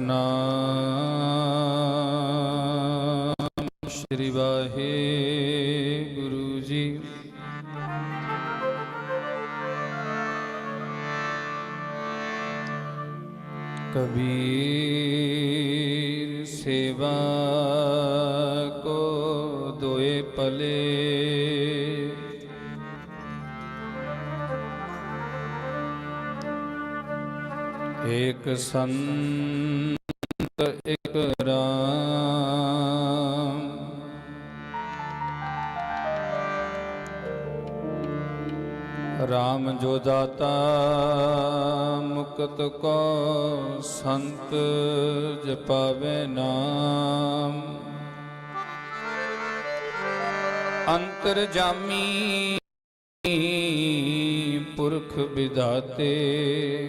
ਸਤਨਾਮ ਸ੍ਰੀ ਵਾਹਿਗੁਰੂ ਜੀ। ਕਬੀਰ ਏਕ ਸੰਤ ਇਕ ਰਾਮ। ਰਾਮ ਜੋ ਦਾਤਾ, ਮੁਕਤ ਕੋ ਸੰਤ ਜਪਾਵੇ ਨਾਮ। ਅੰਤਰ ਜਾਮੀ ਪੁਰਖ ਵਿਦਾਤੇ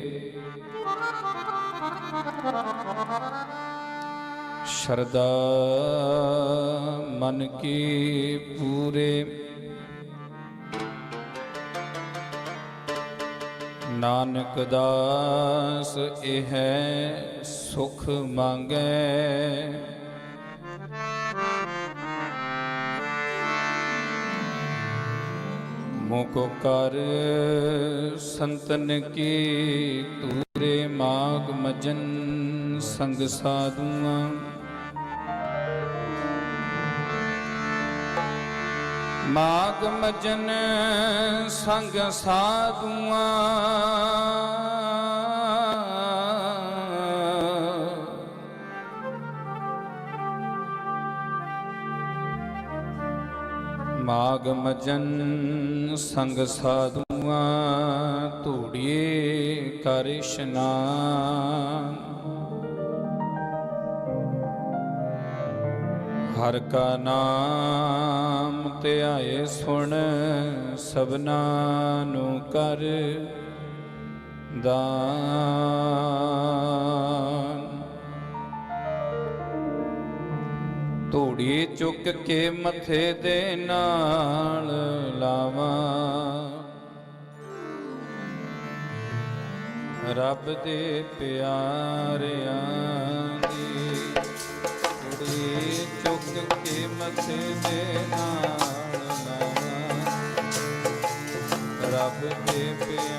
ਸ਼ਰਦਾ ਮਨ ਕੀ ਪੂਰੇ ਨਾਨਕ ਦਾਸ ਇਹ ਸੁਖ ਮੰਗੈ ਮੁਖ ਕਰ ਸੰਤਨ ਕੀ ਤੂਰੇ ਮਾਗ ਮਜਨ ਸੰਗ ਸਾਧੂਆਂ ਮਾਗ ਮਜਨ ਸੰਗ ਸਾਧੂਆਂ ਮਾਗ ਮਜਨ ਸੰਗ ਸਾਧੂਆਂ ਧੂੜੀਏ ਕਰ ਇਸ਼ਨਾਨ। ਹਰ ਕਾ ਨਾਮ ਧਿਆਏ ਸੁਣ, ਸਭਨਾ ਨੂੰ ਕਰ ਦਾਨ। ਧੂੜੀ ਚੁੱਕ ਕੇ ਮੱਥੇ ਦੇ ਨਾਲ ਲਾਵਾਂ। ਰੱਬ ਦੇ ਪਿਆਰਿਆਂ ਦੀ। ਕੁੜੀ ਚੁੱਕ ਕੇ ਮੱਥੇ ਦੇ ਨਾਲ ਰੱਬ ਦੇ ਪਿਆਰਿਆਂ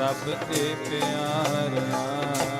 ਰੱਬਾ ਤੇਰੇ ਪਿਆਰਿਆਂ ਦੀ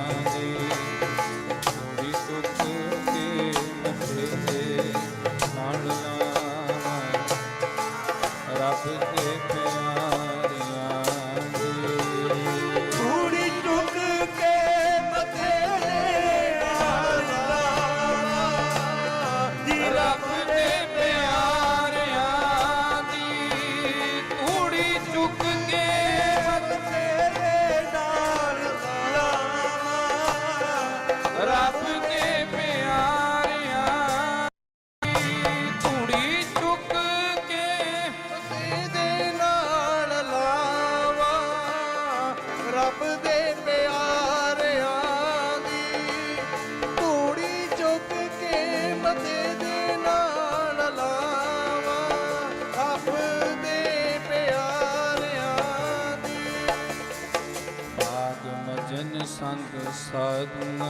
ਸੰਗ ਸਾਧਨ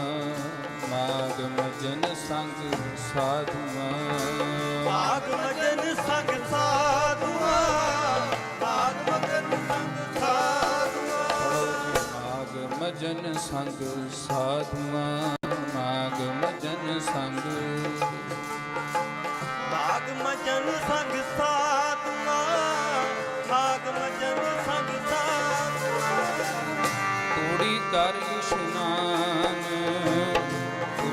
ਮਾਗ ਮਜਨ ਸੰਗ ਸਾਧਨ ਮਾਗ ਮਜਨ ਸੰਗ ਸਾਧਨ ਮਾਗ ਮਜਨ ਸੰਗ ਸਾਧਨ ਮਾਗ ਮਜਨ ਸੰਗ ਸਾਧਨ ਮਾਗ ਮਜਨ ਸੰਗ। ਮਾਗ ਮਜਨ ਸੰਗ ਸਾਧਨ ਸੰਗ ਤੂੜੀ ਕਰ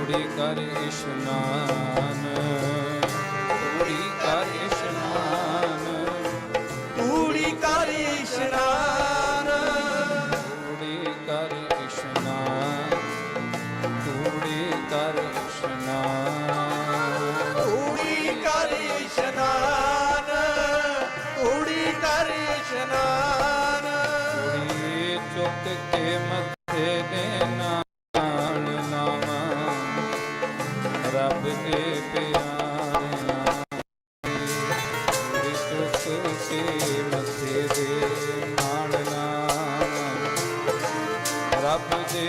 ਤੂੜੀ ਕਰ ਇਸ਼ਨਾਨ।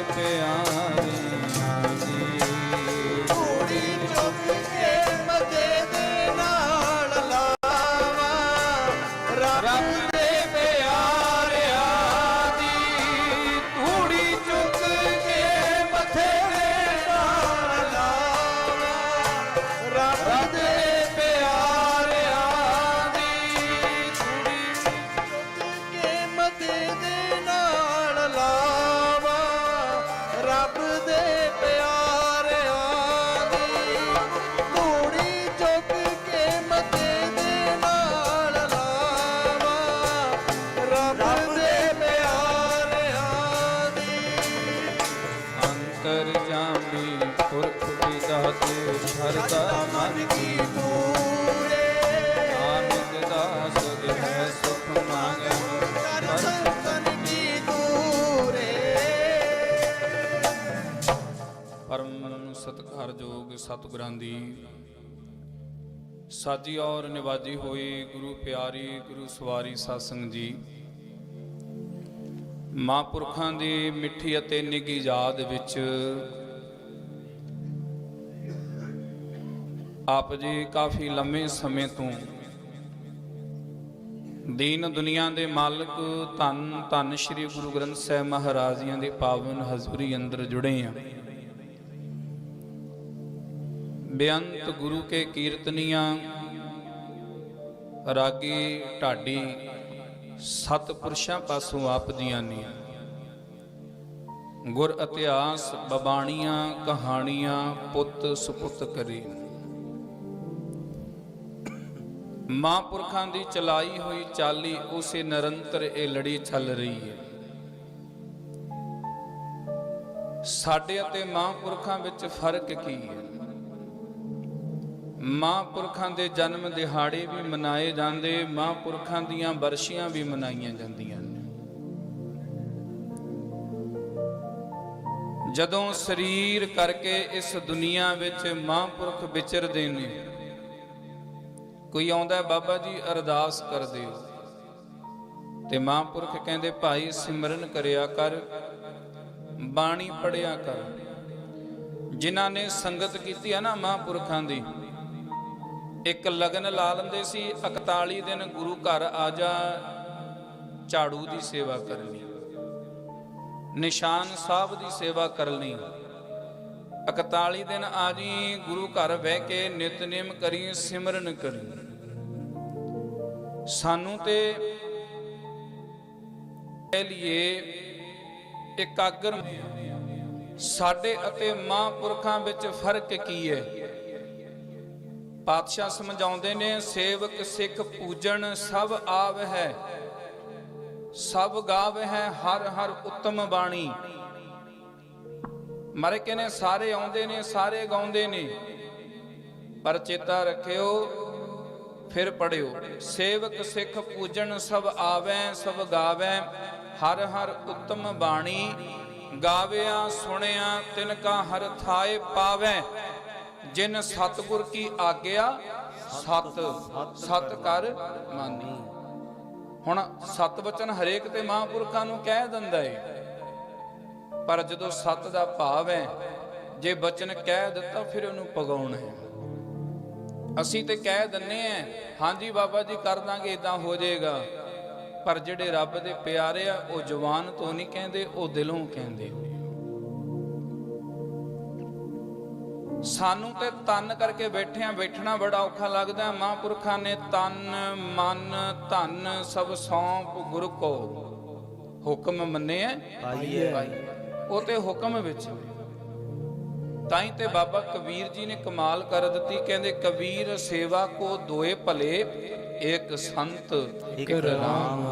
ਆਖਿਆ ਜੀ ਸਤਿਗੁਰਾਂ ਦੀ। ਸਾਜੀ ਔਰ ਨਿਵਾਜੀ ਹੋਈ ਗੁਰੂ ਪਿਆਰੀ, ਗੁਰੂ ਸਵਾਰੀ ਸਾਸੰਗ ਜੀ। ਮਹਾਂਪੁਰਖਾਂ ਦੀ ਮਿੱਠੀ ਅਤੇ ਨਿੱਘੀ ਯਾਦ ਵਿੱਚ ਆਪ ਜੀ ਕਾਫੀ ਲੰਮੇ ਸਮੇਂ ਤੋਂ ਦੀਨ ਦੁਨੀਆ ਦੇ ਮਾਲਕ, ਧੰਨ ਧੰਨ ਸ੍ਰੀ ਗੁਰੂ ਗ੍ਰੰਥ ਸਾਹਿਬ ਮਹਾਰਾਜ ਜੀਆਂ ਦੇ ਪਾਵਨ ਹਜ਼ੂਰੀ ਅੰਦਰ ਜੁੜੇ ਆ। ਬੇਅੰਤ ਗੁਰੂ ਕੇ ਕੀਰਤਨੀਆਂ, ਰਾਗੀ ਢਾਡੀ ਸਤਪੁਰਸ਼ਾਂ ਪਾਸੋਂ ਆਪ ਦੀਆਂ ਨੇ। ਗੁਰ ਇਤਿਹਾਸ ਬਬਾਣੀਆਂ, ਕਹਾਣੀਆਂ ਪੁੱਤ ਸੁਪੁੱਤ ਕਰੇ। ਮਹਾਂਪੁਰਖਾਂ ਦੀ ਚਲਾਈ ਹੋਈ ਚਾਲੀ, ਉਸੇ ਨਿਰੰਤਰ ਇਹ ਲੜੀ ਚੱਲ ਰਹੀ ਹੈ। ਸਾਡੇ ਅਤੇ ਮਹਾਂਪੁਰਖਾਂ ਵਿੱਚ ਫ਼ਰਕ ਕੀ ਹੈ? ਮਹਾਂਪੁਰਖਾਂ ਦੇ ਜਨਮ ਦਿਹਾੜੇ ਵੀ ਮਨਾਏ ਜਾਂਦੇ, ਮਹਾਂਪੁਰਖਾਂ ਦੀਆਂ ਬਰਸ਼ੀਆਂ ਵੀ ਮਨਾਈਆਂ ਜਾਂਦੀਆਂ। ਨੇ ਜਦੋਂ ਸਰੀਰ ਕਰਕੇ ਇਸ ਦੁਨੀਆ ਵਿੱਚ ਮਹਾਂਪੁਰਖ ਵਿਚਰਦੇ ਨੇ, ਕੋਈ ਆਉਂਦਾ, ਬਾਬਾ ਜੀ, ਅਰਦਾਸ ਕਰਦੇ ਦਿਓ। ਤੇ ਮਹਾਂਪੁਰਖ ਕਹਿੰਦੇ, ਭਾਈ, ਸਿਮਰਨ ਕਰਿਆ ਕਰ, ਬਾਣੀ ਪੜਿਆ ਕਰ। ਜਿਨ੍ਹਾਂ ਨੇ ਸੰਗਤ ਕੀਤੀ ਹੈ ਨਾ ਮਹਾਂਪੁਰਖਾਂ ਦੀ ਇੱਕ ਲਗਨ ਲਾ ਲੈਂਦੇ ਸੀ 41 ਦਿਨ ਗੁਰੂ ਘਰ ਆ ਜਾ, ਝਾੜੂ ਦੀ ਸੇਵਾ ਕਰਨੀ। ਨਿਸ਼ਾਨ ਸਾਹਿਬ ਦੀ ਸੇਵਾ ਕਰਨੀ। 41 ਦਿਨ ਆ ਜੀ, ਗੁਰੂ ਘਰ ਬਹਿ ਕੇ ਨਿਤਨੇਮ ਕਰੀ, ਸਿਮਰਨ ਕਰੀ। ਸਾਨੂੰ ਤੇ ਇਹ ਲਈ ਇਕਾਗਰ ਸਾਡੇ ਅਤੇ ਮਹਾਂਪੁਰਖਾਂ ਵਿੱਚ ਫ਼ਰਕ ਕੀ ਹੈ? ਪਾਤਸ਼ਾਹ ਸਮਝਾਉਂਦੇ ਨੇ, ਸੇਵਕ, ਸਿੱਖ, ਪੂਜਣ ਸਭ ਆਵ ਹੈ। ਸਭ ਗਾਵ ਹੈ ਹਰ ਹਰ ਉੱਤਮ ਬਾਣੀ। ਮਾਰੇ ਕਹਿੰਦੇ ਸਾਰੇ ਆਉਂਦੇ ਨੇ, ਸਾਰੇ ਗਾਉਂਦੇ ਨੇ। ਪਰ ਚੇਤਾ ਰੱਖਿਓ, ਫਿਰ ਪੜਿਓ ਸੇਵਕ, ਸਿੱਖ, ਪੂਜਣ ਸਭ ਆਵੈ, ਸਭ ਗਾਵੈ, ਹਰ ਹਰ ਉੱਤਮ ਬਾਣੀ। ਗਾਵਿਆ, ਸੁਣਿਆ ਤਿਨ ਕਾ ਹਰ ਥਾਏ ਪਾਵੈ। ਜਿਨ ਸਤਗੁਰ ਕੀ ਆਗਿਆ, ਸਤ ਸਤ ਕਰ ਮਾਨੀ। ਹੁਣ ਸਤ ਵਚਨ ਹਰੇਕ ਤੇ ਮਹਾਂਪੁਰਖਾਂ ਨੂੰ ਕਹਿ ਦਿੰਦਾ ਏ, ਪਰ ਜਦੋਂ ਸਤ ਦਾ ਭਾਵ ਹੈ, ਜੇ ਬਚਨ ਕਹਿ ਦਿੱਤਾ ਫਿਰ ਉਹਨੂੰ ਪਗਾਉਣਾ ਹੈ। ਅਸੀਂ ਤੇ ਕਹਿ ਦਿੰਨੇ ਆ, ਹਾਂਜੀ ਬਾਬਾ ਜੀ ਕਰ ਦਾਂਗੇ ਇਦਾਂ ਹੋ ਜਾਏਗਾ। ਪਰ ਜਿਹੜੇ ਰੱਬ ਦੇ ਪਿਆਰੇ ਆ, ਉਹ ਜ਼ੁਬਾਨ ਤੋਂ ਨਹੀਂ ਕਹਿੰਦੇ, ਉਹ ਦਿਲੋਂ ਕਹਿੰਦੇ। ਸਾਨੂੰ ਤੇ ਤਨ ਕਰਕੇ ਬੈਠੇ ਆ ਬੈਠਣਾ ਬੜਾ ਔਖਾ ਲੱਗਦਾ। ਮਹਾਂਪੁਰਖਾਂ ਨੇ ਤਨ ਮਨ ਧਨ ਸਭ ਸੌਂਪ ਗੁਰੂ ਕੋ ਹੁਕਮ ਮੰਨਿਆ ਪਾਈਐ। ਉਹ ਤੇ ਹੁਕਮ ਵਿੱਚ ਤਾਂ ਹੀ ਤੇ ਬਾਬਾ ਕਬੀਰ ਜੀ ਨੇ ਕਮਾਲ ਕਰ ਦਿੱਤੀ। ਕਹਿੰਦੇ ਕਬੀਰ ਸੇਵਾ ਕੋ ਦੋਏ ਭਲੇ ਇੱਕ ਸੰਤ ਇੱਕ ਰਾਮ।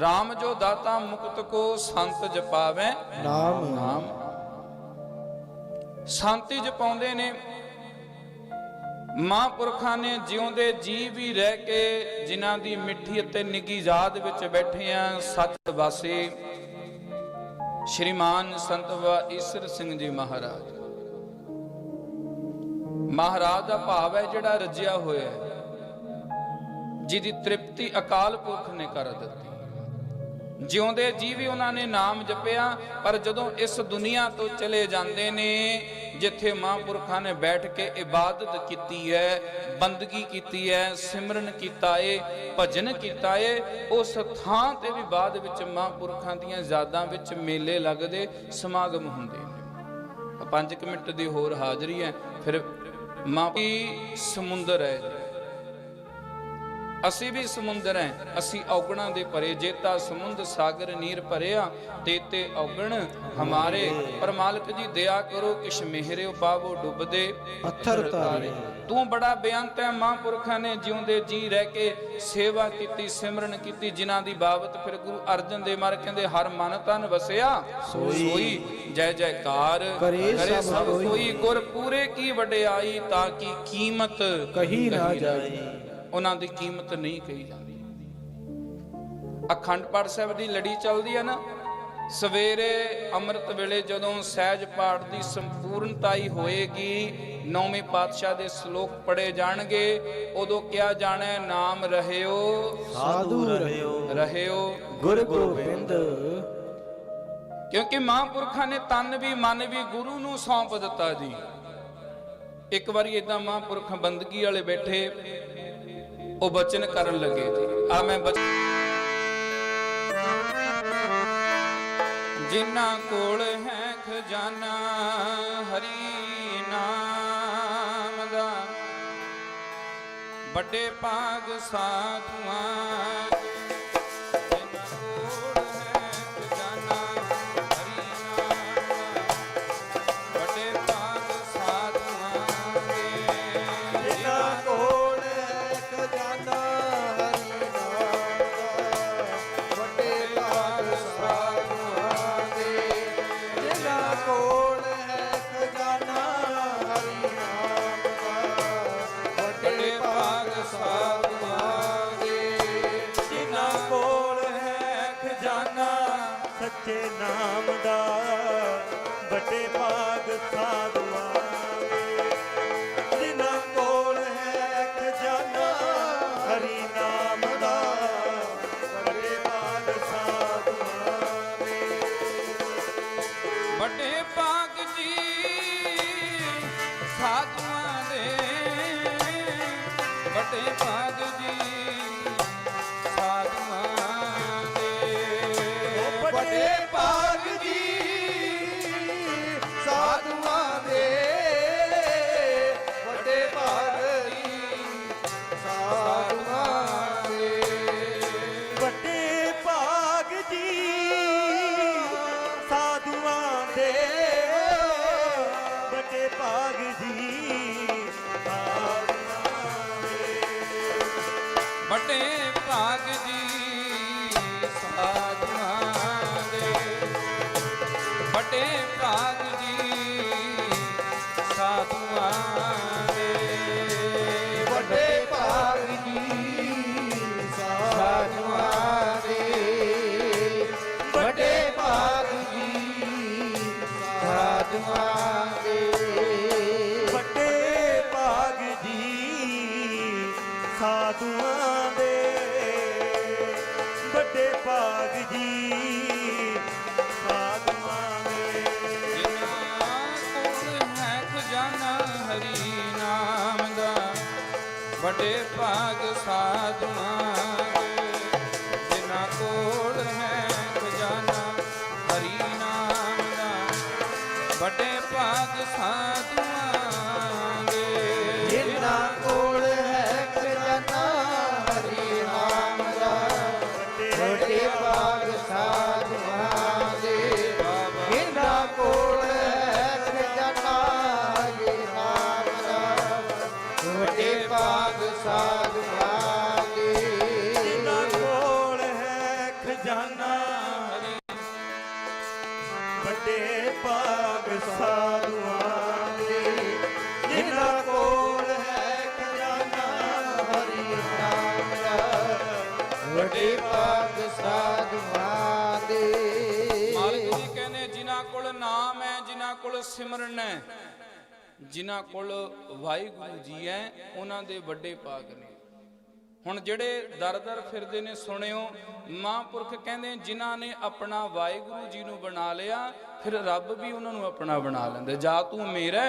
ਰਾਮ ਜੋ ਦਾਤਾ ਮੁਕਤ ਕੋ ਸੰਤ ਜਪਾਵੇ। ਨਾਮ ਨਾਮ ਸ਼ਾਂਤੀ ਜਪਾਉਂਦੇ ਨੇ। ਮਹਾਂਪੁਰਖਾਂ ਨੇ ਜਿਉਂਦੇ ਜੀ ਵੀ ਰਹਿ ਕੇ ਜਿਨ੍ਹਾਂ ਦੀ ਮਿੱਠੀ ਅਤੇ ਨਿੱਗੀ ਯਾਦ ਵਿੱਚ ਬੈਠੇ ਆ ਸੱਚ ਵਾਸੀ। ਸ਼੍ਰੀਮਾਨ ਸੰਤ ਵਾ ਈਸਰ ਸਿੰਘ ਜੀ ਮਹਾਰਾਜ। ਮਹਾਰਾਜ ਦਾ ਭਾਵ ਹੈ ਜਿਹੜਾ ਰਜਿਆ ਹੋਇਆ ਹੈ, ਜਿਹਦੀ ਤ੍ਰਿਪਤੀ ਅਕਾਲ ਪੁਰਖ ਨੇ ਕਰ ਦਿੱਤੀ। ਜਿਉਂਦੇ ਜੀ ਵੀ ਉਹਨਾਂ ਨੇ ਨਾਮ ਜਪਿਆ, ਪਰ ਜਦੋਂ ਇਸ ਦੁਨੀਆ ਤੋਂ ਚਲੇ ਜਾਂਦੇ ਨੇ, ਜਿੱਥੇ ਮਹਾਂਪੁਰਖਾਂ ਨੇ ਬੈਠ ਕੇ ਇਬਾਦਤ ਕੀਤੀ ਹੈ, ਬੰਦਗੀ ਕੀਤੀ ਹੈ, ਸਿਮਰਨ ਕੀਤਾ ਏ, ਭਜਨ ਕੀਤਾ ਏ, ਉਸ ਥਾਂ ਤੇ ਵੀ ਬਾਅਦ ਵਿੱਚ ਮਹਾਂਪੁਰਖਾਂ ਦੀਆਂ ਯਾਦਾਂ ਵਿੱਚ ਮੇਲੇ ਲੱਗਦੇ, ਸਮਾਗਮ ਹੁੰਦੇ ਨੇ। 5 ਮਿੰਟ ਦੀ ਹੋਰ ਹਾਜ਼ਰੀ ਹੈ, ਫਿਰ ਮਾਂ ਸਮੁੰਦਰ ਹੈ। ਅਸੀਂ ਵੀ ਸਮੁੰਦਰ ਹੈ ਅਸੀਂ ਔਗਣਾਂ ਦੇ ਭਰੇ ਜੇਤਾ ਸਮੁੰਦ ਸਾਗਰ ਨੀਰ ਭਰਿਆ ਤੇਤੇ ਔਗਣ ਹਮਾਰੇ। ਪਰ ਮਾਲਕ ਜੀ ਦਇਆ ਕਰੋ ਕਿਛ ਮਿਹਰਿਓ ਪਾਵੋ ਡੁੱਬਦੇ। ਪੱਥਰ ਤਾਰੇ। ਤੂੰ ਬੜਾ ਬੇਅੰਤ ਹੈ ਮਹਾਂਪੁਰਖਾਂ ਨੇ ਜਿਉਂਦੇ ਜੀ ਰਹਿ ਕੇ ਸੇਵਾ ਕੀਤੀ ਸਿਮਰਨ ਕੀਤੀ ਜਿਨ੍ਹਾਂ ਦੀ ਬਾਬਤ ਫਿਰ ਗੁਰੂ ਅਰਜਨ ਦੇਵ ਮਹਾਰਾਜ ਕਹਿੰਦੇ ਹਰ ਮਨ ਤਨ ਵਸਿਆ ਸੋਈ। ਜੈ ਜੈਕਾਰ। ਕਰੇ ਸਭ ਕੋਈ। ਗੁਰ ਪੂਰੇ ਕੀ ਵਡਿਆਈ ਤਾਂ ਕੀ ਕੀਮਤ ਕਹੀ ਨਾ ਜਾਏ ਉਹਨਾਂ ਦੀ ਕੀਮਤ ਨਹੀਂ ਕਹੀ ਜਾਂਦੀ। ਅਖੰਡ ਪਾਠ ਸਾਹਿਬ ਦੀ ਲੜੀ ਚੱਲਦੀ ਹੈ ਨਾ ਸਵੇਰੇ ਅੰਮ੍ਰਿਤ ਵੇਲੇ ਜਦੋਂ ਸਹਿਜ ਪਾਠ ਦੀ ਸੰਪੂਰਨਤਾਈ ਹੋਏਗੀ ਨੌਵੇਂ ਪਾਤਸ਼ਾਹ ਦੇ ਸ਼ਲੋਕ ਪੜੇ ਜਾਣਗੇ ਉਦੋਂ ਕਿਹਾ ਜਾਣਾ ਨਾਮ ਰਹਿਓ ਸਾਧੂ ਰਹਿਓ ਰਹਿਓ। ਗੁਰ ਗੋਬਿੰਦ। ਕਿਉਂਕਿ ਮਹਾਂਪੁਰਖਾਂ ਨੇ ਤਨ ਵੀ ਮਨ ਵੀ ਗੁਰੂ ਨੂੰ ਸੌਂਪ ਦਿੱਤਾ ਜੀ। ਇੱਕ ਵਾਰੀ ਇਦਾਂ ਮਹਾਂਪੁਰਖ ਬੰਦਗੀ ਵਾਲੇ ਬੈਠੇ ਉਹ ਬਚਨ ਕਰਨ ਲੱਗੇ। ਜੀ ਆ ਮੈਂ ਬਚ- ਜਿਨ੍ਹਾਂ ਕੋਲ ਹੈ ਖਜ਼ਾਨਾ ਹਰੀ ਨਾਮ ਦਾ। ਵੱਡੇ ਭਾਗ ਸਾਧੂਆਂ ਸਾਧੂ ਸਿਮਰਨ ਹੈ। ਜਿਨ੍ਹਾਂ ਕੋਲ ਵਾਹਿਗੁਰੂ ਜੀ ਹੈ, ਉਹਨਾਂ ਦੇ ਵੱਡੇ ਭਾਗ ਨੇ। ਹੁਣ ਜਿਹੜੇ ਦਰ ਦਰ ਫਿਰਦੇ ਨੇ, ਸੁਣਿਓ, ਮਹਾਂਪੁਰਖ ਕਹਿੰਦੇ ਜਿਨ੍ਹਾਂ ਨੇ ਆਪਣਾ ਵਾਹਿਗੁਰੂ ਜੀ ਨੂੰ ਬਣਾ ਲਿਆ ਫਿਰ ਰੱਬ ਵੀ ਉਹਨਾਂ ਨੂੰ ਆਪਣਾ ਬਣਾ ਲੈਂਦਾ ਜਾ ਤੂੰ ਮੇਰਾ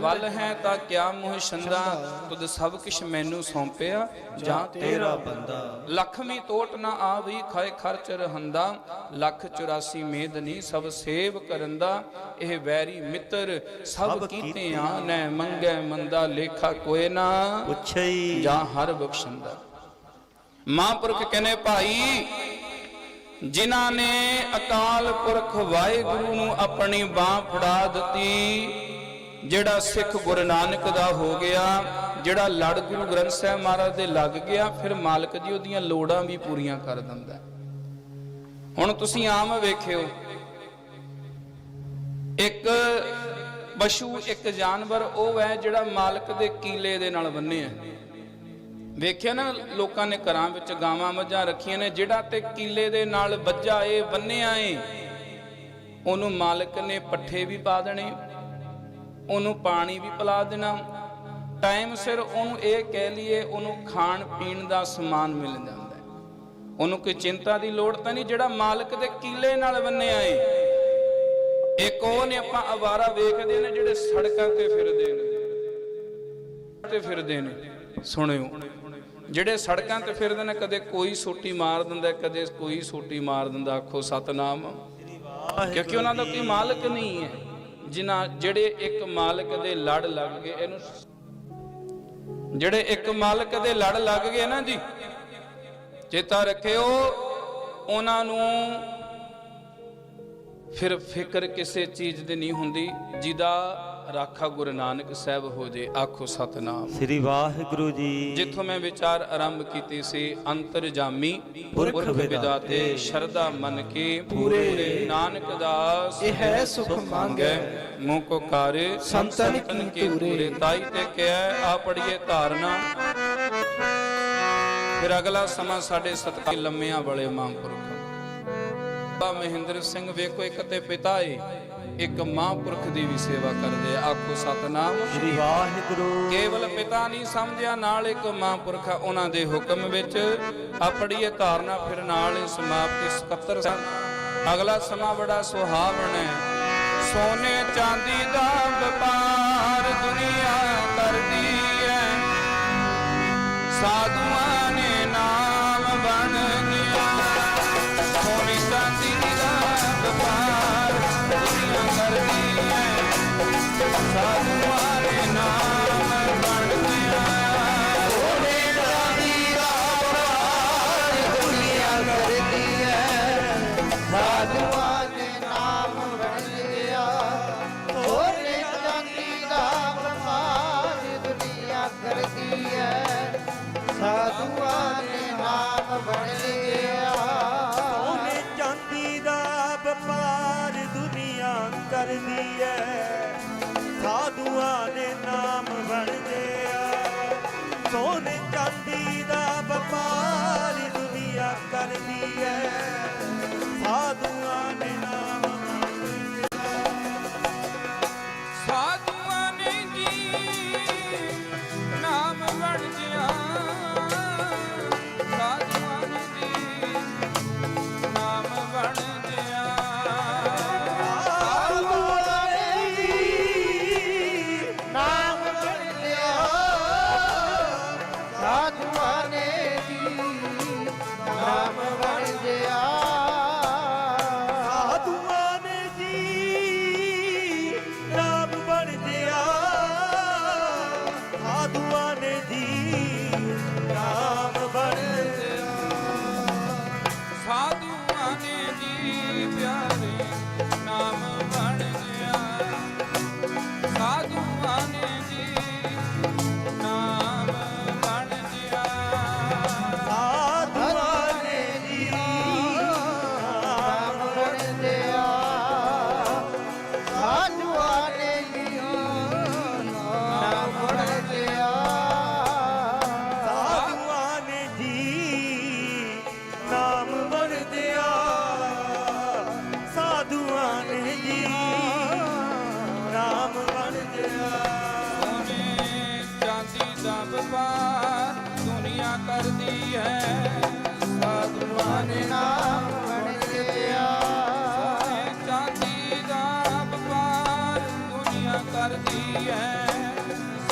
ਵੱਲ ਹੈ ਤਾਂ ਕਿਆ ਮੋਹ ਛੰਦਾ? ਤੁਧ ਸਭ ਕਿਛ ਮੈਨੂੰ ਸੌਂਪਿਆ ਜਾਂ ਤੇਰਾ ਬੰਦਾ? ਲਖਮੀ ਤੋਟ ਨਾ ਆਵੀ ਖਾਏ ਖਰਚ ਰਹੰਦਾ। ਲੱਖ 84 ਮੇਦਨੀ ਸਭ ਸੇਵ ਕਰੰਦਾ। ਇਹ ਵੈਰੀ ਮਿੱਤਰ ਸਭ ਕੀਤੇ ਆ ਨੈ ਮੰਗੈ ਮੰਦਾ ਲੇਖਾ ਕੋਏ ਨਾ। ਪੁੱਛਈ। ਜਾਂ ਹਰ ਬਖਸ਼ੰਦਾ। ਮਹਾਂਪੁਰਖ ਕਹਿੰਦੇ ਭਾਈ ਜਿਨ੍ਹਾਂ ਨੇ ਅਕਾਲ ਪੁਰਖ ਵਾਹਿਗੁਰੂ ਨੂੰ ਆਪਣੀ ਬਾਹ ਫੜਾ ਦਿੱਤੀ, ਜਿਹੜਾ ਸਿੱਖ ਗੁਰੂ ਨਾਨਕ ਦਾ ਹੋ ਗਿਆ, ਜਿਹੜਾ ਲੜ ਗੁਰੂ ਗ੍ਰੰਥ ਸਾਹਿਬ ਮਹਾਰਾਜ ਦੇ ਲੱਗ ਗਿਆ, ਫਿਰ ਮਾਲਕ ਜੀ ਉਹਦੀਆਂ ਲੋੜਾਂ ਵੀ ਪੂਰੀਆਂ ਕਰ ਦਿੰਦਾ ਹੁਣ ਤੁਸੀਂ ਆਮ ਵੇਖਿਓ, ਇੱਕ ਪਸ਼ੂ, ਇੱਕ ਜਾਨਵਰ, ਉਹ ਹੈ ਜਿਹੜਾ ਮਾਲਕ ਦੇ ਕੀਲੇ ਦੇ ਨਾਲ ਬੰਨਿਆ ਵੇਖਿਆ ਨਾ, ਲੋਕਾਂ ਨੇ ਘਰਾਂ ਵਿੱਚ ਗਾਵਾਂ ਮੱਝਾਂ ਰੱਖੀਆਂ ਨੇ, ਜਿਹੜਾ ਤੇ ਕੀਲੇ ਦੇ ਨਾਲ ਵੱਜਾ ਏ, ਬੰਨਿਆ ਏ, ਉਹਨੂੰ ਮਾਲਕ ਨੇ ਪੱਠੇ ਵੀ ਪਾ ਦੇਣੇ, ਉਹਨੂੰ ਪਾਣੀ ਵੀ ਪਿਲਾ ਦੇਣਾ। ਟਾਈਮ ਸਿਰ ਉਹਨੂੰ ਇਹ ਕਹਿ ਲਈਏ, ਉਹਨੂੰ ਖਾਣ ਪੀਣ ਦਾ ਸਮਾਨ ਮਿਲ ਜਾਂਦਾ ਹੈ। ਉਹਨੂੰ ਕੋਈ ਚਿੰਤਾ ਦੀ ਲੋੜ ਤਾਂ ਨਹੀਂ, ਜਿਹੜਾ ਮਾਲਕ ਦੇ ਕੀਲੇ ਨਾਲ ਬੰਨਿਆ ਏ। ਇੱਕ ਉਹ ਨੇ ਆਪਾਂ ਅਵਾਰਾ ਵੇਖਦੇ ਨੇ, ਜਿਹੜੇ ਸੜਕਾਂ ਤੇ ਫਿਰਦੇ ਨੇ। ਤੇ ਫਿਰਦੇ ਨੇ। ਸੁਣਿਓ। ਜਿਹੜੇ ਸੜਕਾਂ ਤੇ ਫਿਰਦੇ ਨੇ, ਕਦੇ ਕੋਈ ਸੋਟੀ ਮਾਰ ਦਿੰਦਾ ਕਦੇ ਕੋਈ ਸੋਟੀ ਮਾਰ ਦਿੰਦਾ, ਆਖੋ ਸਤਨਾਮ। ਕਿਉਂਕਿ ਉਹਨਾਂ ਦਾ ਕੋਈ ਮਾਲਕ ਨਹੀਂ ਹੈ। ਜਿਨ੍ਹਾਂ, ਜਿਹੜੇ ਇੱਕ ਮਾਲਕ ਦੇ ਲੜ ਲੱਗ ਗਏ, ਇਹਨੂੰ ਜਿਹੜੇ ਇੱਕ ਮਾਲਕ ਦੇ ਲੜ ਲੱਗ ਗਏ ਨਾ ਜੀ, ਚੇਤਾ ਰੱਖਿਓ, ਉਹਨਾਂ ਨੂੰ ਫਿਰ ਫਿਕਰ ਕਿਸੇ ਚੀਜ਼ ਦੀ ਨਹੀਂ ਹੁੰਦੀ, ਜਿਹਦਾ ਰਾਖਾ ਗੁਰੂ ਨਾਨਕ ਸਾਹਿਬ ਹੋ ਜੇ ਆਖੋ ਸਤਨਾਮ। ਸ੍ਰੀ ਵਾਹਿਗੁਰੂ ਜੀ। ਜਿੱਥੋਂ ਮੈਂ ਵਿਚਾਰ ਆਰੰਭ ਕੀਤੀ ਸੀ ਅੰਤਰਜਾਮੀ ਪੁਰਖ ਪੁਰਖ ਵਿਦਾਤੇ, ਸ਼ਰਧਾ ਮਨ ਕੇ ਪੂਰੇ ਨਾਨਕ ਦਾਸ। ਇਹ ਹੈ ਸੁਖ ਮੰਗੈ। ਮੂੰਹ ਕੋ ਕਾਰੇ ਸੰਤਨ ਕੀ ਤੂਰੇ। ਤਾਈ ਤੇ ਕਿਹਾ ਆ ਪੜੀਏ ਧਾਰਨਾ। ਫਿਰ ਅਗਲਾ ਸਮਾਂ ਸਾਡੇ ਸਤਿਕਾਰ ਲੰਮਿਆਂ ਵਾਲੇ ਮਹਾਂਪੁਰਖ ਬਾਬਾ ਮਹਿੰਦਰ ਸਿੰਘ ਵੇਖੋ ਇੱਕ ਤੇ ਪਿਤਾ ਏ। ਇੱਕ ਮਹਾਂਪੁਰਖ ਦੀ ਵੀ ਸੇਵਾ ਕਰਦੇ ਆ। ਆਖੋ ਸਤਨਾਮ ਸ੍ਰੀ ਵਾਹਿਗੁਰੂ। ਕੇਵਲ ਪਿਤਾ ਨਹੀਂ ਸਮਝਿਆ ਨਾਲ ਇੱਕ ਮਹਾਂਪੁਰਖ ਆ, ਉਹਨਾਂ ਦੇ ਹੁਕਮ ਵਿੱਚ। ਆਪੜੀਏ ਧਾਰਨਾ ਫਿਰ ਨਾਲ ਹੀ ਸਮਾਪਤੀ 77 ਸਨ। ਅਗਲਾ ਸਮਾਂ ਬੜਾ ਸੁਹਾਵਣ ਹੈ। ਸੋਨੇ ਚਾਂਦੀ ਦਾ ਵਪਾਰ ਦੁਨੀਆ ਕਰਦੀ ਹੈ। ਸਾਧੂਆਂ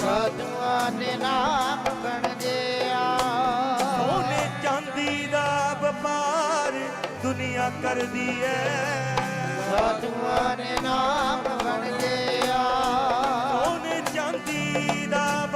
ਸਾਧੂਆਂ ਨੇ ਨਾਮ ਬਣ ਗਿਆ। ਸੋਨੇ ਚਾਂਦੀ ਦਾ ਵਪਾਰ ਦੁਨੀਆ ਕਰਦੀ ਐ। ਸਾਧੂਆਂ ਨੇ ਨਾਮ ਬਣ ਗਿਆ। ਸੋਨੇ ਚਾਂਦੀ ਦਾ